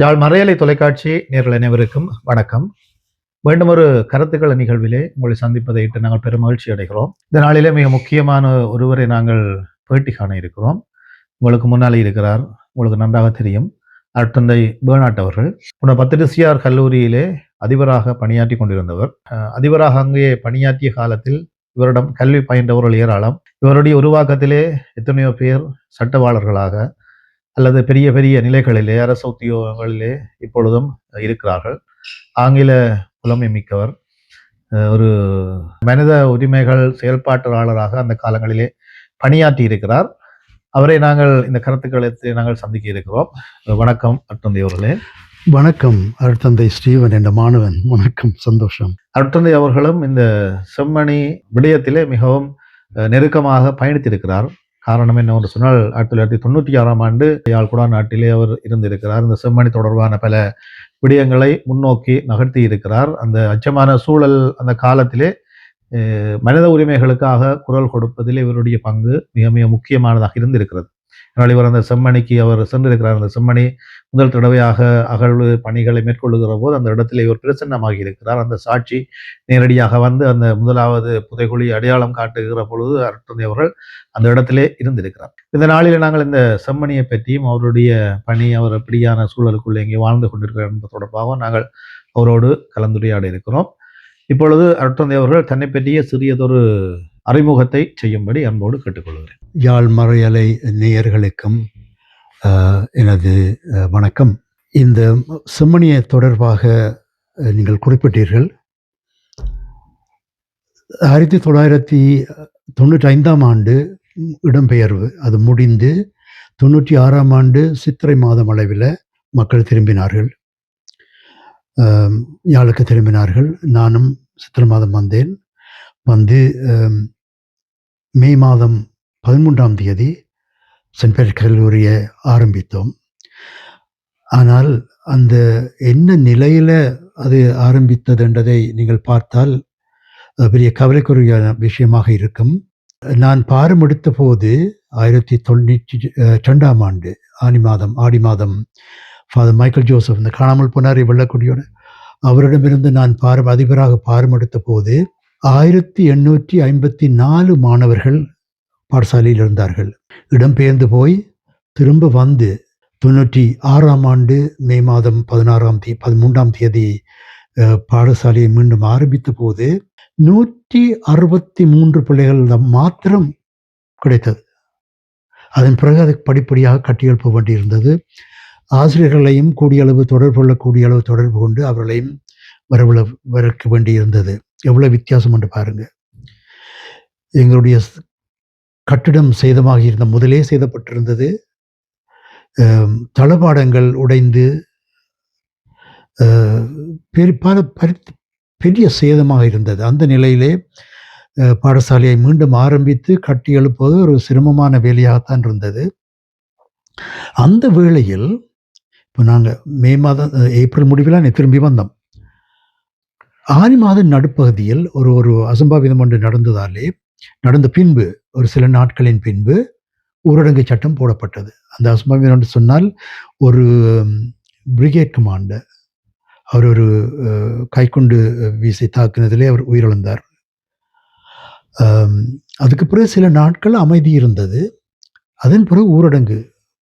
யாழ் மறையலை தொலைக்காட்சி நேரில் அனைவருக்கும் வணக்கம். மீண்டும் ஒரு கருத்துக்கள் நிகழ்விலே உங்களை சந்திப்பதை இட்டு நாங்கள் பெரும் மகிழ்ச்சி அடைகிறோம். இந்த நாளிலே மிக முக்கியமான ஒருவரை நாங்கள் பேட்டி காண இருக்கிறோம். உங்களுக்கு முன்னாலே இருக்கிறார் உங்களுக்கு நன்றாக தெரியும் அருட்தந்தை பேர்னாட் அவர்கள். உன்ன பத்திரிசியார் கல்லூரியிலே அதிபராக பணியாற்றி கொண்டிருந்தவர். அதிபராக அங்கே பணியாற்றிய காலத்தில் இவரிடம் கல்வி பயின்றவர்கள் ஏராளம். இவருடைய உருவாக்கத்திலே எத்தனையோ பேர் சட்டவாளர்களாக அல்லது பெரிய பெரிய நிலைகளிலே அரசு உத்தியோகங்களிலே இப்பொழுதும் இருக்கிறார்கள். ஆங்கில புலமை மிக்கவர் ஒரு மனித உரிமைகள் செயல்பாட்டாளராக அந்த காலங்களிலே பணியாற்றி இருக்கிறார். அவரை நாங்கள் இந்த கருத்துக்களை நாங்கள் சந்திக்க இருக்கிறோம். வணக்கம் அட்டந்தை அவர்களே. வணக்கம் அருட்தந்தை ஸ்டீவன் என்ற மாணவன். வணக்கம் சந்தோஷம். அருட்தந்தை அவர்களும் இந்த செம்மணி விடயத்திலே மிகவும் நெருக்கமாக பயணித்திருக்கிறார். காரணம் என்னவென்று சொன்னால் ஆயிரத்தி தொள்ளாயிரத்தி தொண்ணூற்றி ஆறாம் ஆண்டு யாழ்குடா நாட்டிலே அவர் இருந்திருக்கிறார். இந்த செம்மணி தொடர்பான பல விடயங்களை முன்னோக்கி நகர்த்தி இருக்கிறார். அந்த அச்சமான சூழல் அந்த காலத்திலே மனித உரிமைகளுக்காக குரல் கொடுப்பதில் இவருடைய பங்கு மிக மிக முக்கியமானதாக இருந்திருக்கிறது. அதனால் இவர் அந்த செம்மணிக்கு அவர் சென்றிருக்கிறார். அந்த செம்மணி முதல் தடவையாக அகழ்வு பணிகளை மேற்கொள்ளுகிற போது அந்த இடத்திலே இவர் பிரசன்னமாகி இருக்கிறார். அந்த சாட்சி நேரடியாக வந்து அந்த முதலாவது புதைகுழி அடையாளம் காட்டுகிற பொழுது அருட்தந்தை அவர்கள் அந்த இடத்திலே இருந்திருக்கிறார். இந்த நாளில் நாங்கள் இந்த செம்மணியை பற்றியும் அவருடைய பணி அவர் எப்படியான சூழலுக்குள்ளே இங்கே வாழ்ந்து கொண்டிருக்கிறார் என்பது தொடர்பாக நாங்கள் அவரோடு கலந்துரையாட இருக்கிறோம். இப்பொழுது அருட்தந்தை அவர்கள் தன்னை பற்றிய சிறியதொரு அறிமுகத்தை செய்யும்படி அன்போடு கேட்டுக்கொள்கிறேன். யாழ் மறையலை நேயர்களுக்கும் எனது வணக்கம். இந்த செம்மணியை தொடர்பாக நீங்கள் குறிப்பிட்டீர்கள். ஆயிரத்தி தொள்ளாயிரத்தி தொண்ணூற்றி ஐந்தாம் ஆண்டு இடம்பெயர்வு அது முடிந்து தொண்ணூற்றி ஆறாம் ஆண்டு சித்திரை மாதம் அளவில் மக்கள் திரும்பினார்கள். யாழுக்கு திரும்பினார்கள். நானும் சித்திரை மாதம் வந்தேன். வந்து மே மாதம் பதிமூன்றாம் தேதி சென்ட் பேர் கல்லூரியை ஆரம்பித்தோம். ஆனால் அந்த என்ன நிலையில் அது ஆரம்பித்தது என்றதை நீங்கள் பார்த்தால் அது பெரிய கவலைக்குரிய விஷயமாக இருக்கும். நான் பாரம் எடுத்த போது ஆயிரத்தி தொண்ணூற்றி ரெண்டாம் ஆண்டு ஆனி மாதம் ஆடி மாதம் ஃபாதர் மைக்கேல் ஜோசப் இந்த காணாமல் போனார் வெள்ளக்குடியோட அவரிடமிருந்து நான் பாரம் அதிபராக பாரம் எடுத்த போது ஆயிரத்தி எண்ணூற்றி ஐம்பத்தி நாலு மாணவர்கள் பாடசாலையில் இருந்தார்கள். இடம்பெயர்ந்து போய் திரும்ப வந்து தொண்ணூற்றி ஆறாம் ஆண்டு மே மாதம் பதினாறாம் தேதி பதிமூன்றாம் தேதி பாடசாலையை மீண்டும் ஆரம்பித்த போது நூற்றி அறுபத்தி மூன்று பிள்ளைகள் மாத்திரம் கிடைத்தது. அதன் பிறகு அதை படிப்படியாக கட்டியெழுப்ப வேண்டியிருந்தது. ஆசிரியர்களையும் கூடிய அளவு தொடர்பு கொள்ளக்கூடிய அளவு தொடர்பு கொண்டு அவர்களையும் வரவிழ வரக்க வேண்டியிருந்தது. எவ்வளோ வித்தியாசம் என்று பாருங்கள் எங்களுடைய கட்டிடம் சேதமாக இருந்த முதலே சேதப்பட்டிருந்தது. தளபாடங்கள் உடைந்து அஹ், பெரி- பெரிய சேதமாக இருந்தது. அந்த நிலையிலே பாடசாலையை மீண்டும் ஆரம்பித்து கட்டி எழுப்புவது ஒரு சிரமமான வேலையாகத்தான் இருந்தது. அந்த வேளையில் இப்போ நாங்கள் மே மாதம் ஏப்ரல் முடிவில் நான் திரும்பி வந்தோம். ஆனி மாத நடுப்பகுதியில் ஒரு ஒரு அசம்பாவிதம் ஒன்று நடந்ததாலே நடந்த பின்பு ஒரு சில நாட்களின் பின்பு ஊரடங்கு சட்டம் போடப்பட்டது. அந்த அசம்பாவிதம் என்று சொன்னால் ஒரு பிரிகேட் கமாண்டர் அவர் ஒரு கைக்குண்டு வீசை தாக்குனதிலே அவர் உயிரிழந்தார். அதுக்கு பிறகு சில நாட்கள் அமைதி இருந்தது. அதன் பிறகு ஊரடங்கு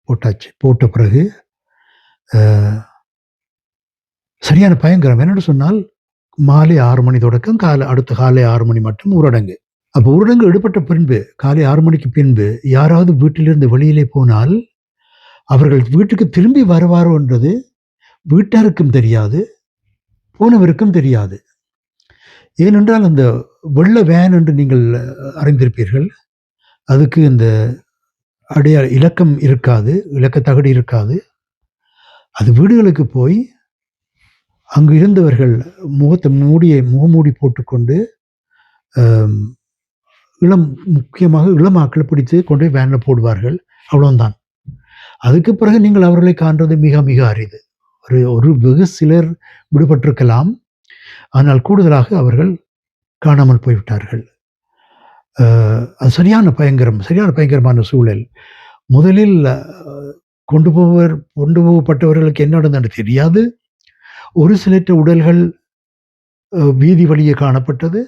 போட்டாச்சு. போட்ட பிறகு சரியான பயங்கரம். என்னென்னு சொன்னால் மாலை ஆறு மணி தொடக்கம் காலை அடுத்த காலை ஆறு மணி மட்டும் ஊரடங்கு. அப்போ ஊரடங்கு எடுப்பட்ட பின்பு காலை ஆறு மணிக்கு பின்பு யாராவது வீட்டிலிருந்து வெளியிலே போனால் அவர்கள் வீட்டுக்கு திரும்பி வருவாரோன்றது வீட்டாருக்கும் தெரியாது போனவருக்கும் தெரியாது. ஏனென்றால் அந்த வெள்ள வேன் என்று நீங்கள் அறிந்திருப்பீர்கள். அதுக்கு இந்த அடையாள இலக்கம் இருக்காது இலக்கத்தகடு இருக்காது. அது வீடுகளுக்கு போய் அங்கு இருந்தவர்கள் முகத்தை மூடியை முகமூடி போட்டுக்கொண்டு இளம் முக்கியமாக இளமாக்களை பிடித்து கொண்டு போய் வேனில் போடுவார்கள். அவ்வளோந்தான் அதுக்கு பிறகு நீங்கள் அவர்களை காண்றது மிக மிக அரிது. ஒரு ஒரு வெகு சிலர் விடுபட்டிருக்கலாம். ஆனால் கூடுதலாக அவர்கள் காணாமல் போய்விட்டார்கள். அது சரியான பயங்கரம் சரியான பயங்கரமான சூழல். முதலில் கொண்டு போவர் கொண்டு போகப்பட்டவர்களுக்கு என்ன நடந்தது தெரியாது. ஒரு சிலற்ற உடல்கள் வீதி வழியே காணப்பட்டது.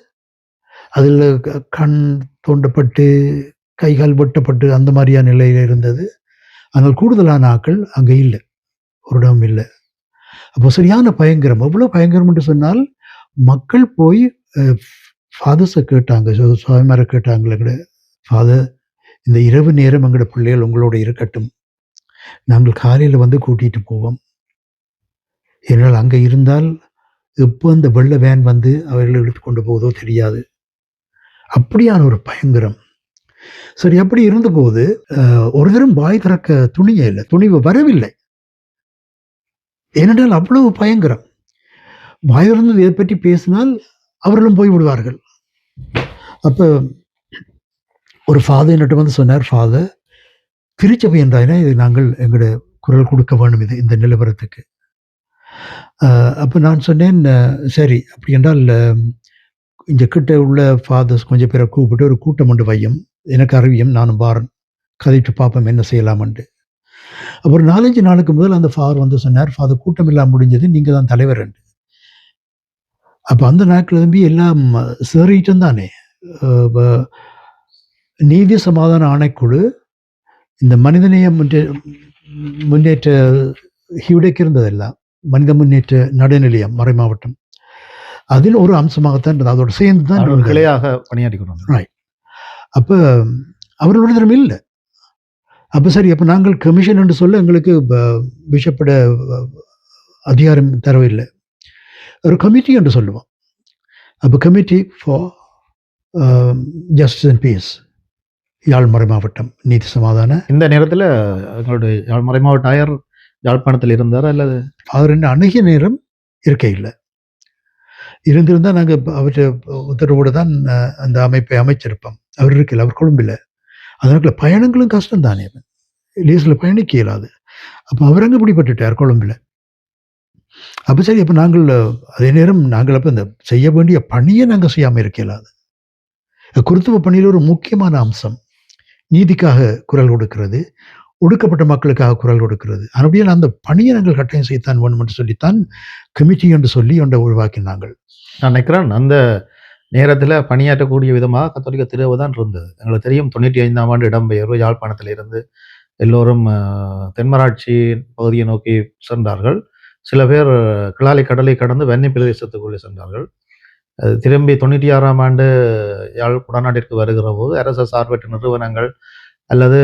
அதில் கண் தோண்டப்பட்டு கைகால் வெட்டப்பட்டு அந்த மாதிரியான நிலையில் இருந்தது. ஆனால் கூடுதலான ஆக்கள் அங்கே இல்லை. ஒரு இடம் இல்லை. அப்போ சரியான பயங்கரம். எவ்வளோ பயங்கரம் என்று சொன்னால் மக்கள் போய் ஃபாதர்ஸை கேட்டாங்க. சு- சுவாமிமாரை கேட்டாங்களே கூட ஃபாதர் இந்த இரவு நேரம் எங்களோட பிள்ளைகள் உங்களோட இருக்கட்டும். நாங்கள் காலையில் வந்து கூட்டிகிட்டு போவோம். ஏனால் அங்கே இருந்தால் எப்போ அந்த வெள்ள வேன் வந்து அவர்களை எடுத்து கொண்டு போவதோ தெரியாது. அப்படியான ஒரு பயங்கரம். சரி அப்படி இருந்தபோது ஒரு தரம் வாய் திறக்க துணியே இல்லை துணிவு வரவில்லை. ஏனென்றால் அவ்வளவு பயங்கரம். வாய் திறந்து இதை பற்றி பேசினால் அவர்களும் போய் விடுவார்கள். அப்போ ஒரு ஃபாதர் என்னட்டு வந்து சொன்னார் ஃபாதர் திருச்சபை என்றாயினா இது நாங்கள் எங்களோட குரல் கொடுக்க வேண்டும் இது இந்த நிலவரத்துக்கு. அப்போ நான் சொன்னேன் சரி அப்படி என்றால் இந்த இங்க கிட்ட உள்ள ஃபாதர்ஸ் கொஞ்சம் பேரை கூப்பிட்டு ஒரு கூட்டம் ஒன்று வையும். எனக்கு அறிவியும் நானும் பாரன் கதைட்டு பார்ப்போம் என்ன செய்யலாம்ன்ட்டு அப்புறம் நாலஞ்சு நாளுக்கு முதல் அந்த ஃபாதர் வந்து சொன்னார் ஃபாதர் கூட்டம் எல்லாம் முடிஞ்சது நீங்க தான் தலைவர் அப்ப அந்த நாட்கள் தம்பி எல்லாம் சேறிட்டும் தானே. அஹ் வ- நீதி சமாதான ஆணைக்குழு இந்த மனிதநேய முன்னே முன்னேற்ற ஹியூடெக் இருந்ததெல்லாம். மனித முன்னேற்ற நடுநிலையம் மறை மாவட்டம். அதில் ஒரு அம்சமாகத்தான் அதோட சேர்ந்து தான். கிளையாக பணியாற்றி கொண்டு வந்தார். அப்போ அவர்களோட தினம் இல்லை. அப்போ சரி அப்போ நாங்கள் கமிஷன் என்று சொல்ல எங்களுக்கு பிஷப்போட அதிகாரம் தரவில்லை ஒரு கமிட்டி என்று சொல்லுவோம். அப்போ committee for justice and peace யாழ்மறை மாவட்டம் நீதி சமாதான. இந்த நேரத்துல எங்களுடைய யாழ் மறைமாவட்ட ஆயர் யாழ்ப்பாணத்தில் இருந்தாரா அல்லது அவர் என்ன அணுகிய நேரம் இருக்க இல்லை. இருந்திருந்தால் நாங்கள் அவற்றை உத்தரவோடு தான் அந்த அமைப்பை அமைச்சிருப்போம். அவர் இருக்கல அவர் கொழும்பில். அதனால பயணங்களும் கஷ்டம் தானே லீஸில் பயணிக்க இயலாது. அப்போ அவர் அங்கே பிடிபட்டுட்டார் கொழும்பில். அப்போ சரி அப்போ நாங்கள் அதே நேரம் நாங்கள் அப்போ இந்த செய்ய வேண்டிய பணியை நாங்கள் செய்யாமல் இருக்க இயலாது. குருத்துவ பணியில் ஒரு முக்கியமான அம்சம் நீதிக்காக குரல் கொடுக்கிறது. ஒடுக்கப்பட்ட மக்களுக்காக குரல் கொடுக்கிறது. அப்படியே அந்த பணியை நாங்கள் கட்டாயம் செய்யத்தான் வேணும் என்று சொல்லித்தான் கமிட்டி என்று சொல்லி ஒன்றை உருவாக்கினாங்கள் நான் நினைக்கிறேன் அந்த நேரத்தில் பணியாற்றக்கூடிய விதமாக கத்தோலிக்க திருவு தான் இருந்தது. எங்களுக்கு தெரியும் தொண்ணூற்றி ஐந்தாம் ஆண்டு இடம்பெயர்வு யாழ்ப்பாணத்தில் இருந்து எல்லோரும் தென்மராட்சி பகுதியை நோக்கி சென்றார்கள். சில பேர் கிளாலி கடலை கடந்து வெண்ணை பிரதேசத்துக்குள்ளே சென்றார்கள். திரும்பி தொண்ணூற்றி ஆறாம் ஆண்டு யாழ் குடநாட்டிற்கு வருகிற போது அரச சார்பற்ற நிறுவனங்கள் அல்லது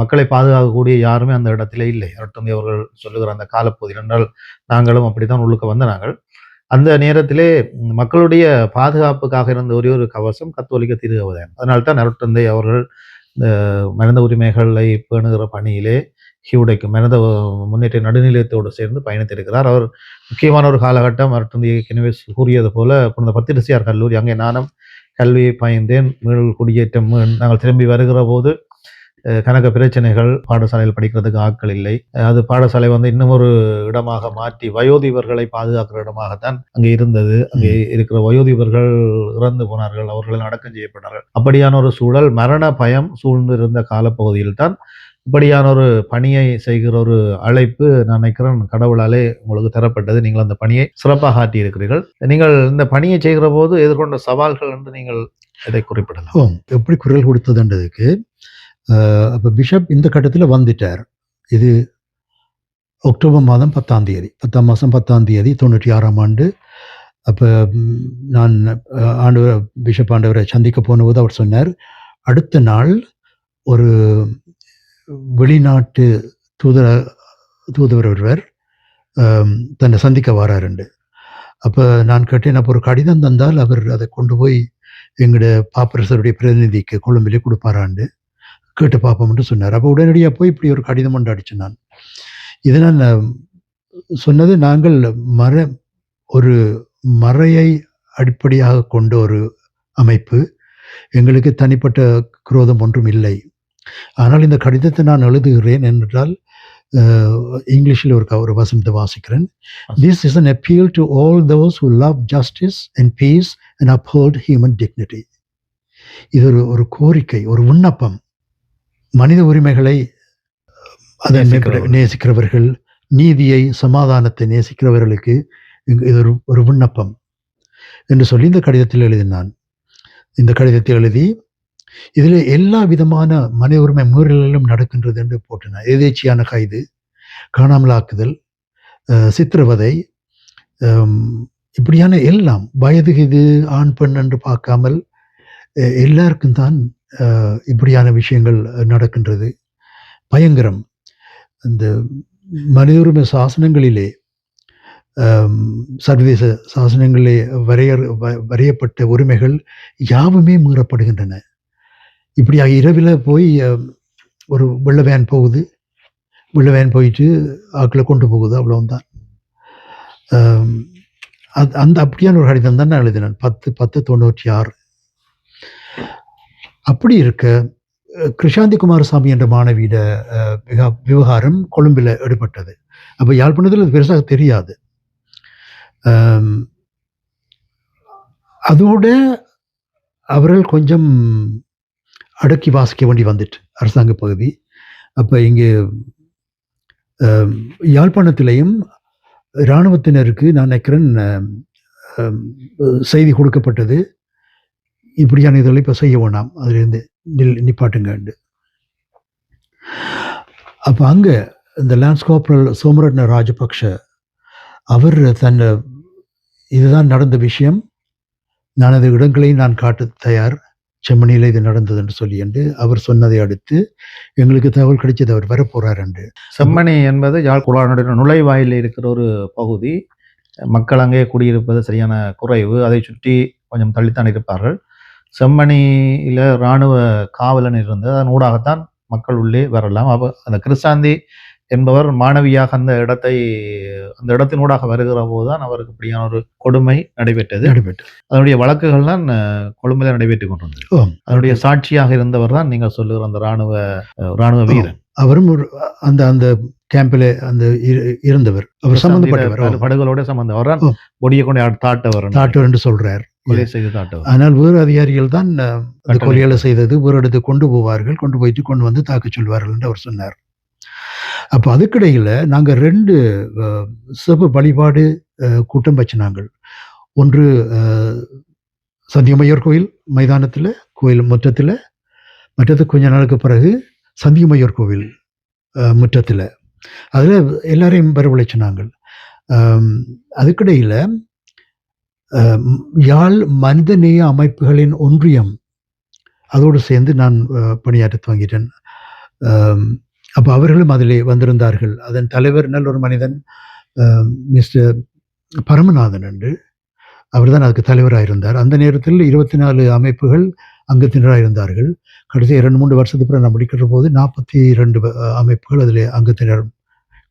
மக்களை பாதுகாக்கக்கூடிய யாருமே அந்த இடத்திலே இல்லை. அரட்டந்தி அவர்கள் சொல்லுகிற அந்த காலப்பகுதி என்றால் நாங்களும் அப்படித்தான் உள்ளுக்க வந்த நாங்கள். அந்த நேரத்திலே மக்களுடைய பாதுகாப்புக்காக இருந்த ஒரே ஒரு கவசம் கத்தோலிக்க திருகவதன் அதனால்தான் அரட்டந்தை அவர்கள் இந்த மனித உரிமைகளை பேணுகிற பணியிலே ஹியூடைக்கு மனித முன்னேற்ற நடுநிலையத்தோடு சேர்ந்து பயணித்திருக்கிறார். அவர் முக்கியமான ஒரு காலகட்டம் அருட்டந்தி ஏற்கனவே கூறியது போல புனித பத்திரசியார் கல்லூரி. அங்கே நானும் கல்வியை பயின்றேன். மீள் குடியேற்றம் நாங்கள் திரும்பி வருகிற போது கணக்க பிரச்சனைகள் பாடசாலையில் படிக்கிறதுக்கு ஆட்கள் இல்லை. அது பாடசாலை வந்து இன்னும் ஒரு இடமாக மாற்றி வயோதிபர்களை பாதுகாக்கிற இடமாகத்தான் அங்கே இருந்தது. அங்கே இருக்கிற வயோதிபர்கள் இறந்து போனார்கள் அவர்கள் அடக்கம் செய்யப்பட்டார்கள். அப்படியான ஒரு சூழல் மரண பயம் சூழ்ந்து இருந்த காலப்பகுதியில் தான் இப்படியான ஒரு பணியை செய்கிற ஒரு அழைப்பு நான் நினைக்கிறேன் கடவுளாலே உங்களுக்கு தரப்பட்டது. நீங்கள் அந்த பணியை சிறப்பாக ஆற்றி இருக்கிறீர்கள் நீங்கள் இந்த பணியை செய்கிற போது எதிர்கொண்ட சவால்கள் என்று நீங்கள் இதை குறிப்பிடலாம்? எப்படி குரல் கொடுத்ததுன்றதுக்கு அப்போ பிஷப் இந்த கட்டத்தில் வந்துட்டார். இது அக்டோபர் மாதம் பத்தாம் தேதி. பத்தாம் மாதம் பத்தாம் தேதி தொண்ணூற்றி ஆறாம் ஆண்டு அப்போ நான் ஆண்டவர் பிஷப் ஆண்டவரை சந்திக்க போனபோது அவர் சொன்னார் அடுத்த நாள் ஒரு வெளிநாட்டு தூதர தூதுவர் ஒருவர் தன்னை சந்திக்க வராருண்டு. அப்போ நான் கேட்டேன் அப்போ ஒரு கடிதம் தந்தால் அவர் அதை கொண்டு போய் எங்களோட பாப்பரசருடைய பிரதிநிதிக்கு கொழும்பிலே கொடுப்பாராண்டு. கேட்டு பார்ப்போம்னு சொன்னார். அப்போ உடனடியாக போய் இப்படி ஒரு கடிதம் ஒன்று அடிச்சு நான். இதை நான் சொன்னது நாங்கள் மர ஒரு மறையை அடிப்படையாக கொண்ட ஒரு அமைப்பு. எங்களுக்கு தனிப்பட்ட குரோதம் ஒன்றும் இல்லை. ஆனால் இந்த கடிதத்தை நான் எழுதுகிறேன் என்றால் இங்கிலீஷில் ஒரு ஒரு வசனத்தை வாசிக்கிறேன். This is an appeal to all those who love justice and peace and uphold human dignity இது ஒரு ஒரு கோரிக்கை ஒரு விண்ணப்பம். மனித உரிமைகளை அதை நேசிக்கிறவர்கள். நீதியை சமாதானத்தை நேசிக்கிறவர்களுக்கு இது ஒரு ஒரு விண்ணப்பம் என்று சொல்லி இந்த கடிதத்தில் எழுதினான் இந்த கடிதத்தை எழுதி இதில் எல்லா விதமான மனித உரிமை மீறல்களும் நடக்கின்றது என்று போட்டினார் எதேச்சியான கைது காணாமலாக்குதல் சித்திரவதை இப்படியான எல்லாம் வயது இது ஆண் பெண் என்று பார்க்காமல் எல்லாருக்கும் தான் இப்படியான விஷயங்கள் நடக்கின்றது. பயங்கரம். இந்த மனித உரிமை சாசனங்களிலே சர்வதேச சாசனங்களிலே வரையறு வரையப்பட்ட உரிமைகள் யாவுமே மீறப்படுகின்றன. இப்படியாக இரவில் போய் ஒரு வெள்ள வேன் போகுது. வெள்ள வேன் போயிட்டு ஆக்களை கொண்டு போகுது அவ்வளோந்தான் அது அந்த அப்படியான ஒரு கடிதம் தான் நான் எழுதினேன். பத்து பத்து தொண்ணூற்றி ஆறு. அப்படி இருக்க கிருஷாந்தி குமாரசாமி என்ற மாணவியிட விவகாரம் கொழும்பில் எடுபட்டது. அப்போ யாழ்ப்பாணத்தில் அது பெருசாக தெரியாது. அதோட அவர்கள் கொஞ்சம் அடக்கி வாசிக்க வேண்டி வந்துட்டு அரசாங்க பகுதி. அப்போ இங்கே யாழ்ப்பாணத்திலையும் இராணுவத்தினருக்கு நான் நினைக்கிறேன் செய்தி கொடுக்கப்பட்டது. இப்படியான இதெல்லாம் இப்போ செய்ய வேணாம். அதிலிருந்து நில் நிப்பாட்டுங்க. அப்போ அங்கே இந்த லான்ஸ் சோமரட்ன ராஜபக்ஷ அவர் தன்னை இதுதான் நடந்த விஷயம். நான் அது இடங்களையும் நான் காட்ட தயார். செம்மணியில் இது நடந்தது என்று சொல்லி என்று அவர் சொன்னதை அடுத்து எங்களுக்கு தகவல் கிடைச்சது அவர் வரப்போறார் என்று. செம்மணி என்பது யாழ்குடானுடைய நுழைவாயில் இருக்கிற ஒரு பகுதி. மக்கள் அங்கே குடியிருப்பது சரியான குறைவு. அதை சுற்றி கொஞ்சம் தள்ளித்தான் இருப்பார்கள். செம்மணியில் இராணுவ காவலன் இருந்தது. அதன் ஊடாகத்தான் மக்கள் உள்ளே வரலாம். அப்போ அந்த கிருஷாந்தி என்பவர் மாணவியாக அந்த இடத்தை அந்த இடத்தினூடாக வருகிற போதுதான் அவருக்கு இப்படியான ஒரு கொடுமை நடைபெற்றது. நடைபெற்று அதனுடைய வழக்குகள் தான் கொழும்பில் நடைபெற்றுக் கொண்டிருந்தது. அதனுடைய சாட்சியாக இருந்தவர் தான் நீங்கள் சொல்லுகிற அந்த ராணுவ அஹ், ராணுவ வீரன். அவரும் ஒரு அந்த அந்த கேம்பில் அந்த இரு- இருந்தவர். அவர் சம்பந்தப்பட்டவர். படு- படுகொலோட சம்பந்தம். அவர் தான் கொண்டு தாட்டவர் தாட்டவர் என்று சொல்றார். கொலை செய்து தாட்டவர் ஆனால் வேறு அதிகாரிகள் தான் அந்த. கொலைகளை செய்தது வேறு இடத்துக்கு கொண்டு போவார்கள் கொண்டு போயிட்டு கொண்டு வந்து தாக்கச் சொல்வார்கள் என்று அவர் சொன்னார். அப்போ அதுக்கிடையில் நாங்கள் ரெண்டு சிவப்பு வழிபாடு கூட்டம் வச்சு நாங்கள் ஒன்று சந்தியமையோர் கோயில் மைதானத்தில் கோயில் முற்றத்தில் மற்றது கொஞ்ச நாளுக்கு பிறகு சந்தியமையோர் கோவில் முற்றத்தில். அதில் எல்லாரையும் வரவழைச்சு நாங்கள் ஆம், அதுக்கிடையில் யாழ் மனிதநேய அமைப்புகளின் ஒன்றியம். அதோடு சேர்ந்து நான் பணியாற்ற துவங்கிட்டேன். அப்போ அவர்களும் அதிலே வந்திருந்தார்கள். அதன் தலைவர் நல்ல ஒரு மனிதன் மிஸ்டர் பரமநாதன் என்று. அவர்தான் அதுக்கு தலைவராக இருந்தார். அந்த நேரத்தில் இருபத்தி நாலு அமைப்புகள் அங்கத்தினராக இருந்தார்கள். கடைசி இரண்டு மூன்று வருஷத்துக்கு நான் முடிக்கிற போது நாற்பத்தி ரெண்டு அமைப்புகள் அதில் அங்கத்தினர்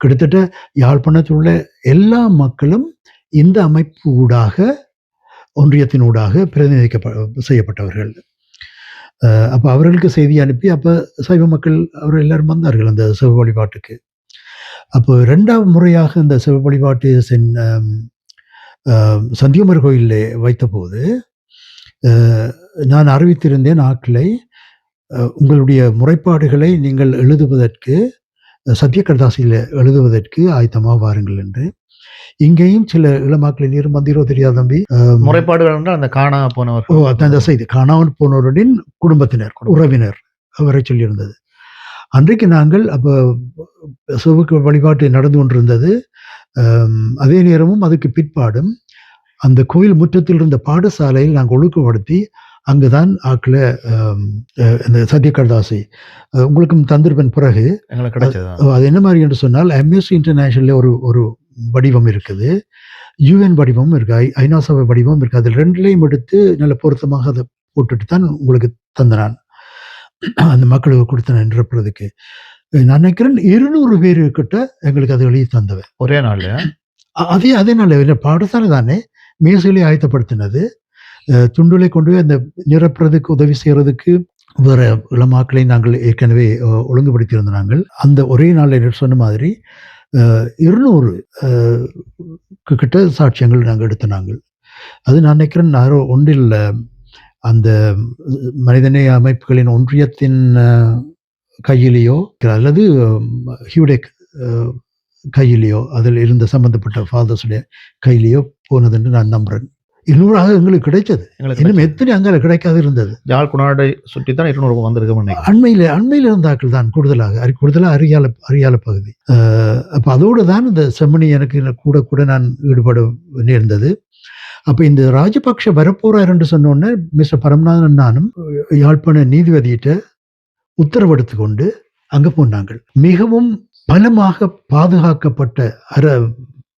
கிட்டத்தட்ட யாழ்ப்பாணத்தில் உள்ள எல்லா மக்களும் இந்த அமைப்பு ஊடாக ஒன்றியத்தின் ஊடாக பிரதிநிதிக்க செய்யப்பட்டவர்கள். அப்போ அவர்களுக்கு செய்தி அனுப்பி அப்போ சைவ மக்கள் அவர் எல்லாரும் வந்தார்கள் அந்த சிவ வழிபாட்டுக்கு. அப்போ ரெண்டாவது முறையாக இந்த சிவ வழிபாட்டு சென் சந்தியமர் கோயிலில் வைத்தபோது நான் அறிவித்திருந்தேன் ஆட்களை உங்களுடைய முறைப்பாடுகளை நீங்கள் எழுதுவதற்கு சத்திய கடதாசியில் எழுதுவதற்கு ஆயத்தமாக வாருங்கள் என்று. இங்கேயும் சில இளமாக்களின் நீர் மந்திரோ தெரியாத தம்பி. முறைப்பாடுகள் என்றால் அந்த காணா ஓ போனவர் அதான் அந்த செய்தி காணாமல் போனவருடன் குடும்பத்தினர் உறவினர் அவரை சொல்லியிருந்தது. அன்றைக்கு நாங்கள் அப்போ சிவக்கு வழிபாட்டு நடந்து கொண்டிருந்தது. அதே நேரமும் அதுக்கு பிற்பாடும் அந்த கோயில் முற்றத்தில் இருந்த பாடசாலையில் நாங்கள் ஒழுங்குபடுத்தி அங்குதான் அஹ், இந்த சத்யகர்தாசி உங்களுக்கும் தந்திருப்பன் பிறகு ஓ, அது என்ன மாதிரி என்று சொன்னால் எம்எஸ்சி இன்டர்நேஷனல்ல ஒரு ஒரு வடிவம் இருக்குது. யூஎன் வடிவமும் இருக்கு. ஐ ஐநா சபை வடிவமும் இருக்கு. அதில் ரெண்டுலேயும் எடுத்து நல்ல பொருத்தமாக அதை போட்டுட்டு தான் உங்களுக்கு தந்தனான். அந்த மக்களுக்கு கொடுத்தன நிரப்புறதுக்கு. நான் நினைக்கிறேன் இருநூறு பேரு கிட்ட எங்களுக்கு அதை எழுதி தந்தவன். ஒரே நாள் அதே அதே நாள் என்ன பாடசாலை தானே. மேசையிலே ஆயத்தப்படுத்தினது. துண்டுகளை கொண்டு போய் அந்த நிரப்புறதுக்கு உதவி செய்யறதுக்கு வேற இளமாக்களை நாங்கள் ஏற்கனவே ஒழுங்குபடுத்தியிருந்த நாங்கள். அந்த ஒரே நாளில் சொன்ன மாதிரி இருநூறு கிட்ட சாட்சியங்கள் நாங்கள் எடுத்த நாங்கள் அது நான் நினைக்கிறேன் யாரோ ஒன்றில் அந்த மனிதநேய அமைப்புகளின் ஒன்றியத்தின் கையிலேயோ அல்லது ஹியூடெக் கையிலேயோ அதில் இருந்த சம்பந்தப்பட்ட ஃபாதர்ஸுடைய கையிலேயோ போனதுன்னு நான் நம்புகிறேன் இருநூறாக எங்களுக்கு கிடைச்சது. இன்னும் எத்தனை அங்கே கிடைக்காது இருந்தது. யாழ் குணாடை சுற்றி தான் இருநூறு நினைக்கிறேன் அண்மையில் அண்மையில் இருந்தாக்கள் தான் கூடுதலாக அறி கூடுதலாக அரியால அரியால பகுதி. அப்ப அதோடு தான் இந்த செம்மணி எனக்கு கூட கூட நான் ஈடுபட நேர்ந்தது. அப்ப இந்த ராஜபக்ஷ வரப்போறார் என்று சொன்னோடனே மிஸ்டர் பரமநாதன் நானும் யாழ்ப்பாண நீதிபதியிட்ட உத்தரவெடுத்து கொண்டு அங்க போனாங்கள் மிகவும் பலமாக பாதுகாக்கப்பட்ட அர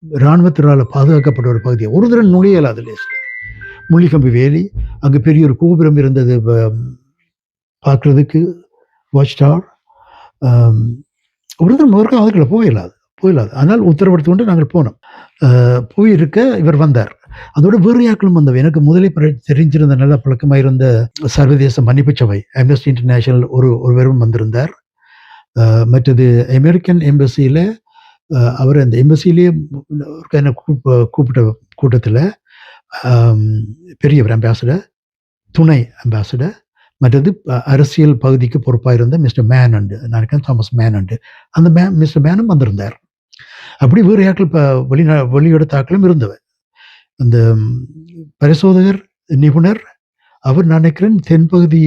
இராணுவத்தினால் பாதுகாக்கப்பட்ட ஒரு பகுதி ஒரு தடவை நுழையலாம் அதில் முள்ளிக்கம்பி வேலி அங்கே பெரிய ஒரு கோபுரம் இருந்தது பார்க்குறதுக்கு வாட்ச் டவர் ஒரு தடவை ஒருக்கா அதுக்குள்ள போயிடலாது போயிடலாது ஆனால் உத்தரவெடுத்து கொண்டு நாங்கள் போனோம். போயிருக்க இவர் வந்தார். அதோட வேறு யாக்களும் வந்தவை. எனக்கு முதலே தெரிஞ்சிருந்த நல்ல பழக்கமாக இருந்த சர்வதேச மன்னிப்பு சபை அம்னஸ்டி இன்டர்நேஷனல் ஒரு ஒருவரும் வந்திருந்தார். மற்றது அமெரிக்கன் எம்பசியில் அவர் அந்த எம்பசிலேயே என்ன கூப்ப கூப்பிட்ட கூட்டத்தில் பெரியவர் அம்பாசடர் துணை அம்பாசடர் மற்றது அரசியல் பகுதிக்கு பொறுப்பாக இருந்த மிஸ்டர் மேன் அண்டு நினைக்கிறேன் தாமஸ் மேன் அண்டு அந்த மே மிஸ்டர் மேனும் வந்திருந்தார். அப்படி வேறு இப்போ வெளிநா வெளியிடத்தாக்களும் இருந்தவர் அந்த பரிசோதகர் நிபுணர் அவர் நினைக்கிறேன் தென்பகுதி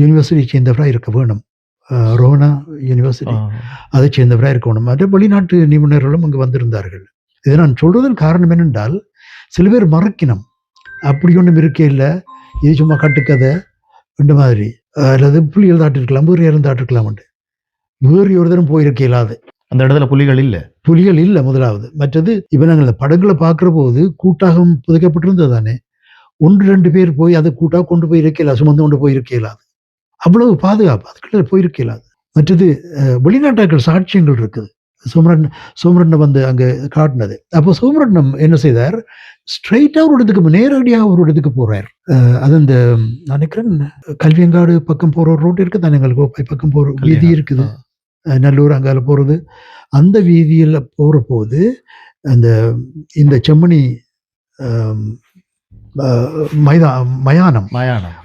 யூனிவர்சிட்டியை சேர்ந்தவராக இருக்க வேணும். ரோனா யூனிவர்சிட்டி. அதை சேர்ந்தவராக இருக்கணும். மற்ற வெளிநாட்டு நிபுணர்களும் அங்கு வந்திருந்தார்கள். இதை நான் சொல்றதன் காரணம் என்னென்றால் சில பேர் மறக்கினம். அப்படி ஒன்றும் இருக்கே இல்லை. இது சும்மா கட்டுக்கதை. இந்த மாதிரி. அல்லது புலிகள் தாட்டிருக்கலாம். வேறு யாரும் தாட்டிருக்கலாம் உண்டு. வேறு ஒரு தரம் போயிருக்க இயலாது. அந்த இடத்துல புலிகள் இல்ல? புலிகள் இல்லை முதலாவது. மற்றது இப்போ நாங்கள் இந்த படங்களை பார்க்குற போது கூட்டாகவும் புதைக்கப்பட்டிருந்தது தானே. ஒன்று ரெண்டு பேர் போய் அதை கூட்டாக கொண்டு போய் இருக்கலாம் சுமந்து கொண்டு போய் இருக்க இயலாது. அவ்வளவு பாதுகாப்பு. அதுக்குள்ள போயிருக்க இயலாது மற்றது வெளிநாட்டாக்கள் சாட்சியங்கள் இருக்குது. சோமரன் சோமரண்ணை வந்து அங்கே காட்டினது. அப்போ சோமரண்ணம் என்ன செய்தார்? ஸ்ட்ரைட்டாக ஒரு இடத்துக்கு நேரடியாக ஒரு இடத்துக்கு போறார். அஹ், அது அந்த நான் நினைக்கிறேன் கல்வியங்காடு பக்கம் போகிற ஒரு ரோடு இருக்குது. தானே எங்களுக்கு கோப்பை பக்கம் போகிற வீதி இருக்குது. நல்லூர் அங்கால போகிறது அந்த வீதியில் போகிற போது அந்த இந்த செம்மணி மைதா மயானம். மயானம்.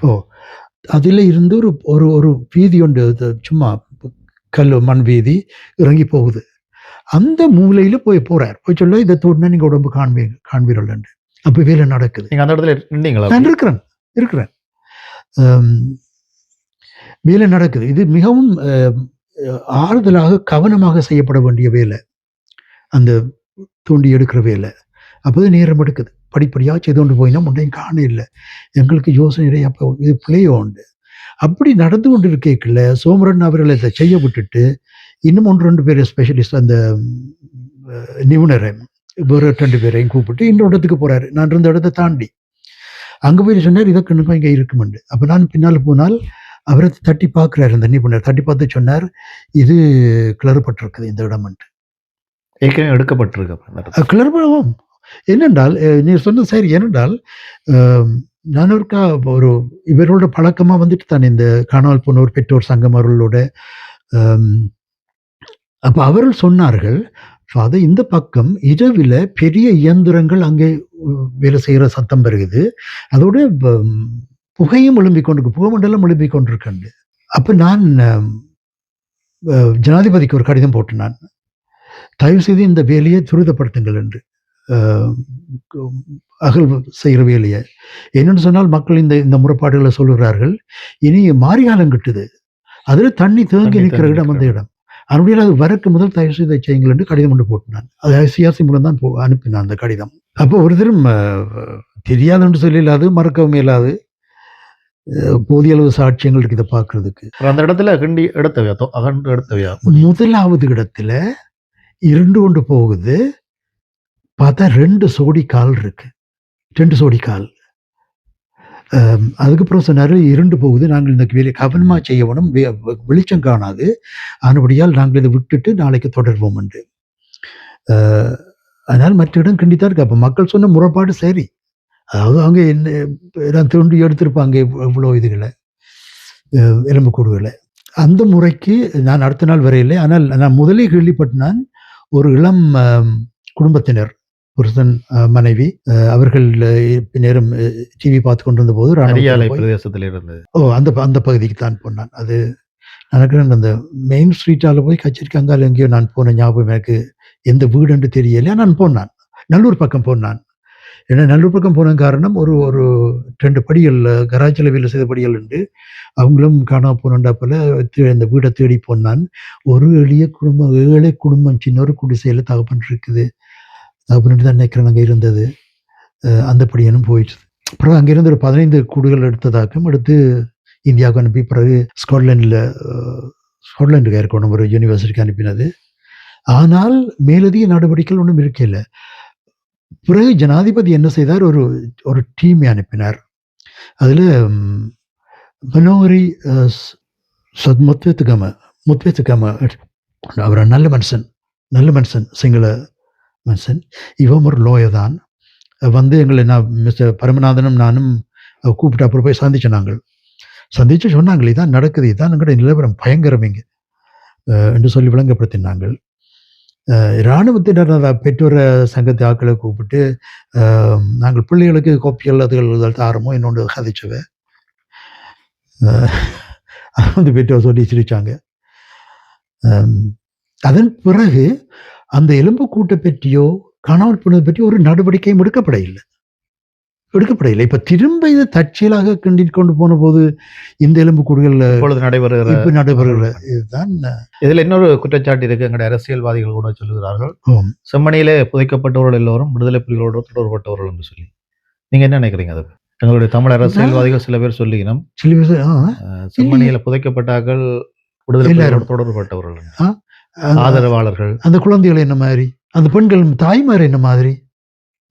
அதில் இருந்து ஒரு ஒரு ஒரு வீதி ஒன்று சும்மா கல் மண் வீதி இறங்கி போகுது. அந்த மூலையில் போய் போறார். போய் சொல்ல இதை தோட்டினா நீங்கள் உடம்பு காண்பீ காண்பீர்கள் அப்போ வேலை நடக்குது. நீங்க அந்த இடத்துல நின்றீங்களா? நான் இருக்கிறேன் இருக்கிறேன். வேலை நடக்குது. இது மிகவும் ஆறுதலாக கவனமாக செய்யப்பட வேண்டிய வேலை. அந்த தோண்டி எடுக்கிற வேலை. அப்போது நேரம் எடுக்குது. படிப்படியாக செய்து கொண்டு போயினா முன்னையும் காண இல்லை. எங்களுக்கு யோசனை அப்போ இது பிள்ளையோ உண்டு. அப்படி நடந்து கொண்டு இருக்கேக்கில் சோமரன் அவர்களை இதை செய்ய விட்டுட்டு இன்னும் ஒன்று ரெண்டு பேர் ஸ்பெஷலிஸ்ட் அந்த நிபுணரை வேறு ரெண்டு பேரையும் கூப்பிட்டு இன்னொரு இடத்துக்கு போறாரு. நான் இருந்த இடத்தை தாண்டி. அங்கே போய் சொன்னார் இதை கண்ணுக்கும் இங்கே இருக்குமெண்டு. அப்போ நான் பின்னால் போனால் அவரை தட்டி பார்க்குறாரு அந்த நிபுணர். தட்டி பார்த்து சொன்னார் இது கிளறுபட்டிருக்குது இந்த இடம்ன்ட்டு ஏற்கனவே எடுக்கப்பட்டிருக்கு. கிளறுபடவும் என்னென்றால் நீ சொன்ன சரி ஏனென்றால் நான் ஒருக்கா ஒரு இவரோட பழக்கமாக வந்துட்டு தான் இந்த காணால் போனோர் பெற்றோர் சங்கம் அவர்களோட அப்போ அவர்கள் சொன்னார்கள் அது இந்த பக்கம் இரவில் பெரிய இயந்திரங்கள் அங்கே வேலை செய்கிற சத்தம் வருகுது. அதோட புகையும் எழும்பிக் கொண்டிருக்கு புகைமண்டலம் எழும்பிக் கொண்டிருக்கண்டு அப்போ நான் ஜனாதிபதிக்கு ஒரு கடிதம் போட்டு நான். தயவு செய்து இந்த வேலையை துரிதப்படுத்துங்கள் என்று. அகல் செய்கிற வேலையை என்னன்னு சொன்னால் மக்கள் இந்த இந்த முறைப்பாடுகளை சொல்லுகிறார்கள். இனி மாரிகாலம் கிட்டுது. அதில் தண்ணி தேங்கி நிற்கிற இடம் அந்த இடம். அப்படியே அது வரக்கு முதல் தயவு செய்து செய்யுங்கள் என்று கடிதம் கொண்டு போட்டினான் அது ஐசிஆர்சி மூலம் தான் போ அனுப்பினான் அந்த கடிதம். அப்போ ஒரு தரம் அஹ், தெரியாதுன்னு சொல்லி இல்லாது மறக்கவும் இயலாது. அஹ், போதிய அளவு சாட்சியங்கள் இருக்குது இதை பார்க்கறதுக்கு அந்த இடத்துல கிண்டி எடுத்தவையா? அகன்று எடுத்தவையா? முதலாவது இடத்துல இருண்டு கொண்டு போகுது. பார்த்தா ரெண்டு சோடி கால் இருக்கு. ரெண்டு சோடி கால். அதுக்கப்புறம் சொன்னாரு இருண்டு போகுது நாங்கள் இந்த வேலையை கவனமாக செய்யணும் வெளிச்சம் காணாது. ஆனபடியால் நாங்கள் இதை விட்டுட்டு நாளைக்கு தொடர்வோம் என்று. அதனால் மற்ற இடம் கண்டித்தான் இருக்கு. அப்போ மக்கள் சொன்ன முறைப்பாடு சரி. அதாவது அவங்க என்ன எல்லாம் தோண்டி எடுத்திருப்பாங்க இவ்வ- இவ்வளோ இதுகளை. எலும்புக்கூடுகளை அந்த முறைக்கு நான் அடுத்த நாள் வரையில்லை. ஆனால் நான் முதலே கேள்விப்பட்ட நான் ஒரு இளம் குடும்பத்தினர். புருஷன் மனைவி அவர்கள் நேரம் டிவி பார்த்து கொண்டிருந்த போது பிரதேசத்தில் இருந்து. ஓ அந்த அந்த பகுதிக்கு தான் போனான். அது நினைக்கிறேன் அந்த மெயின் ஸ்ட்ரீட்டால போய் கச்சேரிக்கு அங்கால எங்கேயோ நான் போன ஞாபகம் எனக்கு எந்த வீடுன்னு தெரியல நான் போனான். நல்லூர் பக்கம் போனான். ஏன்னா நல்லூர் பக்கம் போன காரணம் ஒரு ஒரு ரெண்டு படிகள் கராச்சியில் வேலை செய்த படிகள் உண்டு. அவங்களும் காணாம போனண்டா போல தே- அந்த வீடை தேடி போனான். ஒரு எளிய குடும்பம் ஏழை குடும்பம் சின்ன ஒரு குடிசையில் தகப்பன் இருக்குது. தகப்பன்ட்டு தான் நினைக்கிறேன் அங்கே இருந்தது. அந்த படியனும் போயிடுச்சு அப்புறம் அங்கேருந்து ஒரு பதினைந்து கூடுகள் எடுத்ததாக்கும் எடுத்து இந்தியாவுக்கு அனுப்பி பிறகு ஸ்காட்லாண்டில் ஸ்காட்லாண்டுக்கு ஏற்கனவே ஒரு யூனிவர்சிட்டிக்கு அனுப்பினது. ஆனால் மேலதிக நடவடிக்கைகள் ஒன்றும் இருக்கல. பிறகு ஜனாதிபதி என்ன செய்தார்? ஒரு ஒரு டீமை அனுப்பினார். அதில் மனோகரி சத் முத்வேத்துக்கம முத்வேத்துக்கம அவர் நல்ல மனுஷன் நல்ல மனுஷன் சிங்கள மனுஷன் இவன் ஒரு லோயர் தான் வந்து எங்களை நான் மிஸ்டர் பரமநாதனும் நானும் கூப்பிட்டு அப்புறம் போய் சந்திச்சோம் நாங்கள். சந்தித்து சொன்னாங்களே இதான் நடக்குது இதான் எங்களுடைய நிலவரம் பயங்கரம் என்று சொல்லி விளங்கப்படுத்தினாங்கள் இராணுவத்தினர் பெற்றோர் சங்கத்து ஆட்களை கூப்பிட்டு நாங்கள் பிள்ளைகளுக்கு கோப்பிகள் அதுகள் தாரமோ இன்னொன்று கதைச்சுவ அது வந்து பெற்றோர் சொல்லி சிரித்தாங்க அதன் பிறகு அந்த எலும்பு கூட்டை பற்றியோ காணாமல் போனது பற்றி ஒரு நடவடிக்கையும் எடுக்கப்பட இல்லை எடுக்கப்பட இல்லை இப்ப திரும்ப இதை தற்செயலாக கிண்டிட்டு கொண்டு போன போது இந்த எலும்பு கூடுகள் இப்பொழுது நடைபெறுகிற இப்ப நடைபெறுகிற இதுதான் இதுல இன்னொரு குற்றச்சாட்டு இருக்கு. எங்களுடைய அரசியல்வாதிகள் கூட சொல்லுகிறார்கள். செம்மணியிலே புதைக்கப்பட்டவர்கள் எல்லோரும் விடுதலை புலிகளோடு தொடர்பட்டவர்கள் என்று சொல்லி. நீங்க என்ன நினைக்கிறீங்க அது எங்களுடைய தமிழ் அரசியல்வாதிகள் சில பேர் சொல்லிக்கணும் சில பேர் செம்மணியில புதைக்கப்பட்டார்கள் விடுதலை தொடர்பட்டவர்கள் ஆதரவாளர்கள். அந்த குழந்தைகள் என்ன மாதிரி? அந்த பெண்கள் தாய்மார் என்ன மாதிரி?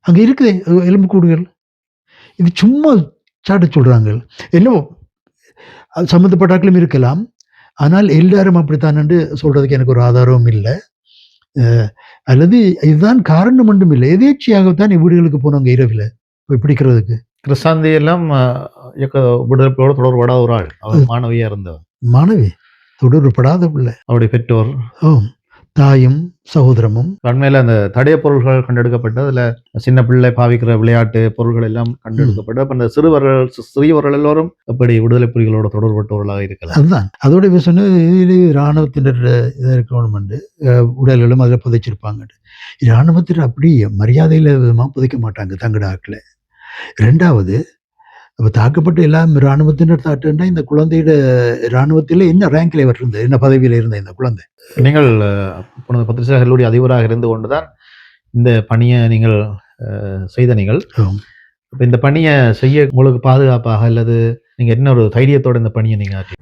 அங்க இருக்குதே எலும்புக்கூடுகள் இது சும்மா சாட்ட சொல்றாங்க. என்னவோ அது சம்மந்தப்பட்டாக்களும் இருக்கலாம். ஆனால் எல்லாரும் அப்படித்தான் என்று சொல்றதுக்கு எனக்கு ஒரு ஆதாரமும் இல்லை. அல்லது இதுதான் காரணம் ஒன்றும் இல்லை. எதேச்சியாகத்தான் வீடுகளுக்கு போனவங்க இரவில். போய் பிடிக்கிறதுக்கு. கிருஷ்ணாந்தி எல்லாம் அஹ், இயக்க விடுதலை புலிகளோடு தொடர்படாத ஒரு ஆள். அவர் மாணவியா இருந்தவர். மாணவி? தொடர்புபடாத பிள்ளை அவருடைய பெற்றோர். தாயும் சகோதரமும். உண்மையில அந்த தடைய பொருள்கள் கண்டெடுக்கப்பட்டு அதுல சின்ன பிள்ளை பாவிக்கிற விளையாட்டு பொருள்கள் எல்லாம் கண்டெடுக்கப்பட்டு அப்ப அந்த சிறுவர்கள் சிறியவர்கள் எல்லோரும் எப்படி விடுதலை புலிகளோட தொடர்பட்டவர்களாக இருக்கலாம் அதுதான். அதோட இப்ப சொன்னது இராணுவத்தினர் இதாக இருக்கணும் உடல்களும் அதில் புதைச்சிருப்பாங்க இராணுவத்தினர் அப்படி மரியாதையில் விதமாக புதைக்க மாட்டாங்க தங்கட ஆக்கில் ரெண்டாவது அப்போ தாக்கப்பட்ட எல்லாம் இராணுவத்தினர் தாட்டுன்னா இந்த குழந்தையோட இராணுவத்தில் என்ன ரேங்க்ல இவர் இருந்தது என்ன பதவியில் இருந்த இந்த குழந்தை? நீங்கள் புனித பத்திரிகை கல்லூரி அதிபராக இருந்து கொண்டுதான் இந்த பணியை நீங்கள் செய்த நீங்கள். இப்ப இந்த பணியை செய்ய உங்களுக்கு பாதுகாப்பாக அல்லது நீங்க என்ன ஒரு தைரியத்தோட இந்த பணியை நீங்க ஆற்றி